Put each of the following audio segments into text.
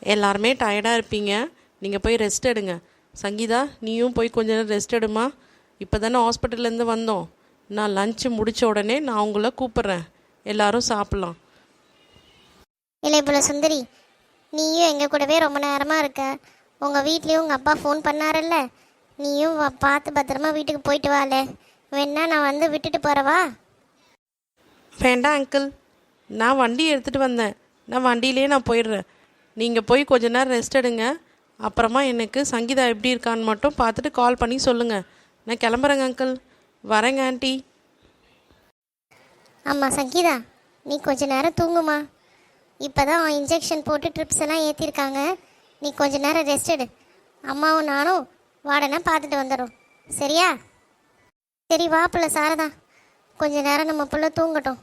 எல்லாருமே டயர்டாக இருப்பீங்க. நீங்கள் போய் ரெஸ்ட் எடுங்க. சங்கீதா நீயும் போய் கொஞ்ச நேரம் ரெஸ்ட் எடுமா இப்போ தானே ஹாஸ்பிட்டல்லேருந்து வந்தோம். நான் லஞ்சு முடித்த உடனே நான் உங்களை கூப்பிட்றேன். எல்லாரும் சாப்பிட்லாம். இல்லை போல சுந்தரி நீயும் எங்கள் கூடவே ரொம்ப நேரமாக இருக்க. உங்கள் வீட்லேயும் உங்கள் அப்பா ஃபோன் பண்ணாரல்ல? நீயும் வா- பார்த்து பத்திரமா வீட்டுக்கு போயிட்டு வாளே வேணா நான் வந்து விட்டுட்டு போகிறவா வேண்டாம் அங்கிள் நான் வண்டி எடுத்துகிட்டு வந்தேன். நான் வண்டியிலே நான் போயிடுறேன். நீங்கள் போய் கொஞ்ச நேரம் ரெஸ்ட் எடுங்க. அப்புறமா எனக்கு சங்கீதா எப்படி இருக்கான்னு மட்டும் பார்த்துட்டு கால் பண்ணி சொல்லுங்கள் நான் கிளம்புறேங்க அங்கிள் வரேங்க ஆண்டி ஆமாம் சங்கீதா. நீ கொஞ்ச நேரம் தூங்குமா. இப்போ தான் இன்ஜெக்ஷன் போட்டு ட்ரிப்ஸ் எல்லாம் ஏற்றிருக்காங்க நீ கொஞ்ச நேரம் ரெஸ்ட் எடு. அம்மாவும் நானும் வாடனா பார்த்துட்டு வந்துடும் சரியா? சரி வா சாரதா. கொஞ்ச நேரம் நம்ம பிள்ளை தூங்கட்டும்.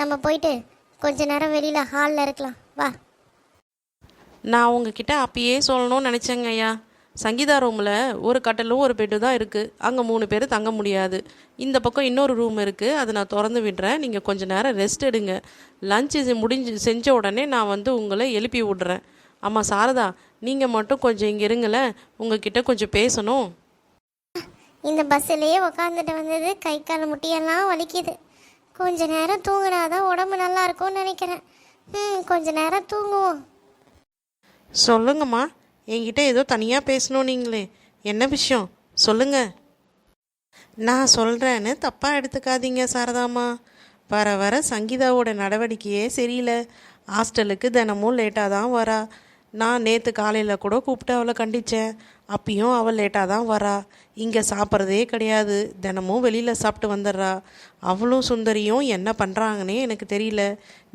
நம்ம போயிட்டு கொஞ்ச நேரம் வெளியில் ஹாலில் இருக்கலாம். வா. நான் உங்ககிட்ட அப்பயே சொல்லணும்னு நினச்சேங்க ஐயா. சங்கீதா ரூமில் ஒரு கட்டலும் ஒரு பெட்டு தான் இருக்குது அங்கே மூணு பேர் தங்க முடியாது. இந்த பக்கம் இன்னொரு ரூம் இருக்குது அதை நான் திறந்து விடுறேன். நீங்கள் கொஞ்சம் நேரம் ரெஸ்ட் எடுங்க. லஞ்சு முடிஞ்சு செஞ்ச உடனே நான் வந்து உங்களை எழுப்பி விடுறேன். ஆமாம் சாரதா நீங்கள் மட்டும் கொஞ்சம் இங்கே இருங்களேன். உங்ககிட்ட கொஞ்சம் பேசணும். இந்த பஸ்ஸிலேயே உக்காந்துட்டு வந்தது கை கால் முட்டியெல்லாம் வலிக்குது. கொஞ்ச நேரம் தூங்கினாதான் உடம்பு நல்லா இருக்கும்னு நினைக்கிறேன். ம் கொஞ்ச நேரம் தூங்குவோம். சொல்லுங்கம்மா. என்கிட்ட ஏதோ தனியாக பேசணும் நீங்களே. என்ன விஷயம்? சொல்லுங்க. நான் சொல்கிறேன்னு தப்பாக எடுத்துக்காதீங்க சாரதாம்மா. வர வர சங்கீதாவோட நடவடிக்கையே சரியில்லை. ஹாஸ்டலுக்கு தினமும் லேட்டாக தான் வரா. நான் நேற்று காலையில் கூட கூப்பிட்டு அவளை கண்டித்தேன் அப்பயும் அவள் லேட்டாக தான் வரா. இங்கே சாப்பிட்றதே கிடையாது. தினமும் வெளியில் சாப்பிட்டு வந்துடுறா. அவளும் சுந்தரியும் என்ன பண்ணுறாங்கன்னே எனக்கு தெரியல.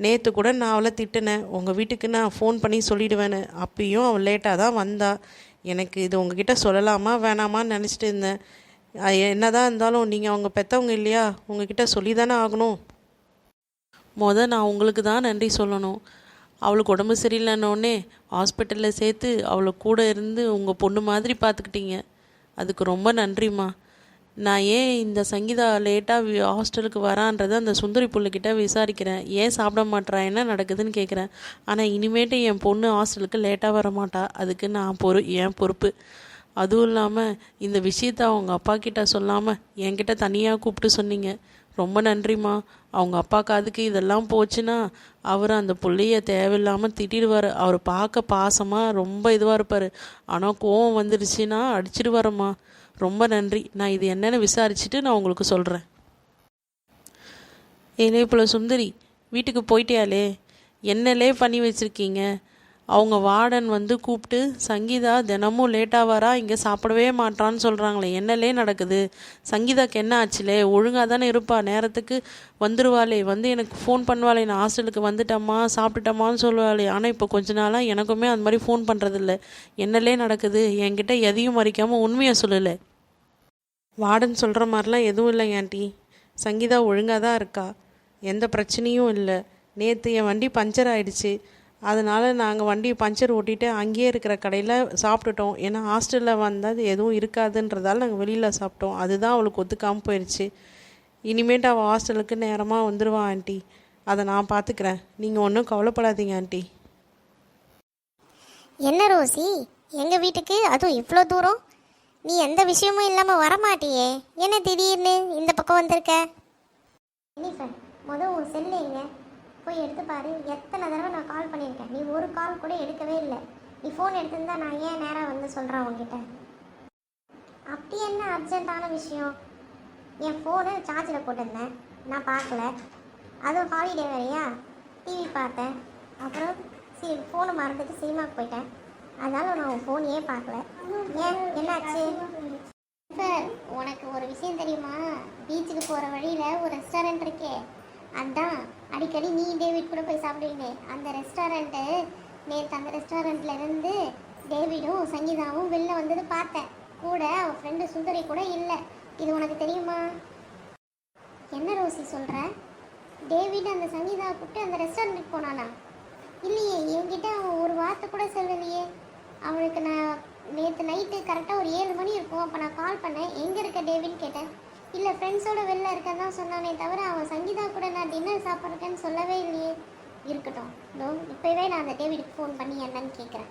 நேற்று கூட நான் அவளை திட்டினேன். உங்கள் வீட்டுக்கு நான் ஃபோன் பண்ணி சொல்லிடுவேன்னு. அப்பயும் அவள் லேட்டாக தான் வந்தா. எனக்கு இது உங்ககிட்ட சொல்லலாமா வேணாமான்னு நினச்சிட்டு இருந்தேன். என்ன என்னதான் இருந்தாலும் நீங்கள் அவங்க பெற்றவங்க இல்லையா? உங்ககிட்ட சொல்லி தானே ஆகணும். முத நான் உங்களுக்கு தான் நன்றி சொல்லணும். அவளுக்கு உடம்பு சரியில்லைன்னொடனே ஹாஸ்பிட்டலில் சேர்த்து அவளை கூட இருந்து உங்கள் பொண்ணு மாதிரி பார்த்துக்கிட்டீங்க. அதுக்கு ரொம்ப நன்றிம்மா. நான் ஏன் இந்த சங்கீதா லேட்டாக ஹாஸ்டலுக்கு வரான்றதை அந்த சுந்தரி புள்ளைக்கிட்ட விசாரிக்கிறேன். ஏன் சாப்பிட மாட்றா? என்ன நடக்குதுன்னு கேட்குறேன் ஆனால் இனிமேட்டு என் பொண்ணு ஹாஸ்டலுக்கு லேட்டாக வர மாட்டா. அதுக்கு நான் பொறு என் பொறுப்பு? அதுவும் இல்லாமல் இந்த விஷயத்த அவங்க அப்பா கிட்ட சொல்லாமல் என்கிட்ட தனியாக கூப்பிட்டு சொன்னீங்க. ரொம்ப நன்றிம்மா. அவங்க அப்பா காதுக்கு இதெல்லாம் போச்சுன்னா அவர் அந்த பிள்ளைய தேவையில்லாமல் திட்டிடுவார். அவர் பார்க்க பாசமாக ரொம்ப இதுவாக இருப்பார். ஆனால் கோவம் வந்துருச்சுன்னா அடிச்சிடுவாரம்மா. ரொம்ப நன்றி. நான் இது என்னென்னு விசாரிச்சுட்டு நான் உங்களுக்கு சொல்கிறேன் ஏலே போல சுந்தரி வீட்டுக்கு போயிட்டியாலே? என்னலே பண்ணி வச்சுருக்கீங்க? அவங்க வார்டன் வந்து கூப்பிட்டு சங்கீதா தினமும் லேட்டாக வரா இங்கே சாப்பிடவே மாட்டான்னு சொல்கிறாங்களே என்னலே நடக்குது? சங்கீதாக்கு என்ன ஆச்சுலே? ஒழுங்காக தானே இருப்பா நேரத்துக்கு வந்துடுவாளே வந்து எனக்கு ஃபோன் பண்ணுவாளே நான் ஹாஸ்டலுக்கு வந்துட்டம்மா சாப்பிட்டுட்டம்மான்னு சொல்லுவாளே. ஆனால் இப்போ கொஞ்ச நாளாக எனக்குமே அந்த மாதிரி ஃபோன் பண்ணுறதில்ல என்னலே நடக்குது? என்கிட்ட எதையும் மறைக்காமல் உண்மையை சொல்லலை. வார்டன் சொல்கிற மாதிரிலாம் எதுவும் இல்லை ஆண்டி. சங்கீதா ஒழுங்காக தான் இருக்கா. எந்த பிரச்சனையும் இல்லை. நேற்று என் வண்டி பஞ்சர் ஆயிடுச்சு. அதனால் நாங்கள் வண்டி பஞ்சர் ஓட்டிட்டு அங்கேயே இருக்கிற கடையில் சாப்பிட்டுட்டோம். ஏன்னா ஹாஸ்டலில் வந்தால் எதுவும் இருக்காதுன்றதால நாங்கள் வெளியில் சாப்பிட்டோம். அதுதான் அவளுக்கு ஒத்துக்காமல் போயிடுச்சு இனிமேட்டு அவள் ஹாஸ்டலுக்கு நேரமாக வந்துடுவா ஆண்டி. அதை நான் பார்த்துக்கிறேன் நீங்கள் ஒன்றும் கவலைப்படாதீங்க ஆண்டி. என்ன ரோசி? எங்கள் வீட்டுக்கு? அதுவும் இவ்வளோ தூரம்? நீ எந்த விஷயமும் இல்லாமல் வரமாட்டியே. என்ன திடீர்னு இந்த பக்கம் வந்திருக்க? எனிஃபர் மொதல் உன் செல்லு எங்க போய் எடுத்து பாரு. எத்தனை தடவை நான் கால் பண்ணியிருக்கேன். நீ ஒரு கால் கூட எடுக்கவே இல்லை. நீ ஃபோன் எடுத்திருந்தா நான் ஏன் நேராக வந்து சொல்கிறேன் உங்ககிட்ட அப்படி என்ன அர்ஜென்ட்டான விஷயம்? என் ஃபோனு சார்ஜில் போட்டிருந்தேன். நான் பார்க்கல. அதுவும் ஹாலிடே வேறையா? டிவி பார்த்தேன். அப்புறம் சி ஃபோனை மறந்துட்டு சினிமாவுக்கு போயிட்டேன். அதனால நான் உன் ஃபோனையே பார்க்கல? ஏன்? என்னாச்சு? சார் உனக்கு ஒரு விஷயம் தெரியுமா? பீச்சுக்கு போகிற வழியில் ஒரு ரெஸ்டாரண்ட் இருக்கே. அதான் அடிக்கடி நீ டேவிட் கூட போய் சாப்பிடுவீங்க அந்த ரெஸ்டாரண்ட்டு நேற்று அந்த ரெஸ்டாரண்ட்ல இருந்து டேவிடும் சங்கீதாவும் வெளில வந்தது பார்த்தேன். கூட அவன் ஃப்ரெண்டு சுந்தரி கூட இல்லை. இது உனக்கு தெரியுமா? என்ன ரோசி சொல்கிற டேவிட் அந்த சங்கீதாவை கூப்பிட்டு அந்த ரெஸ்டாரண்ட்டுக்கு போனானா? இல்லையே என்கிட்ட அவன் ஒரு வார்த்தை கூட சொல்லலையே. அவனுக்கு நான் நேற்று நைட்டு கரெக்டாக ஒரு ஏழு மணி இருக்கும். அப்போ நான் கால் பண்ணேன். எங்கே இருக்க டேவின்னு கேட்டேன். இல்லை ஃப்ரெண்ட்ஸோட வெளில இருக்கதான் சொன்னானே தவிர அவன் சங்கீதா கூட நான் டின்னர் சாப்பிட்றேன்னு சொல்லவே இல்லையே. இருக்கட்டும். இதோ இப்போவே நான் அந்த டேவிடுக்கு ஃபோன் பண்ணி என்னன்னு கேட்குறேன்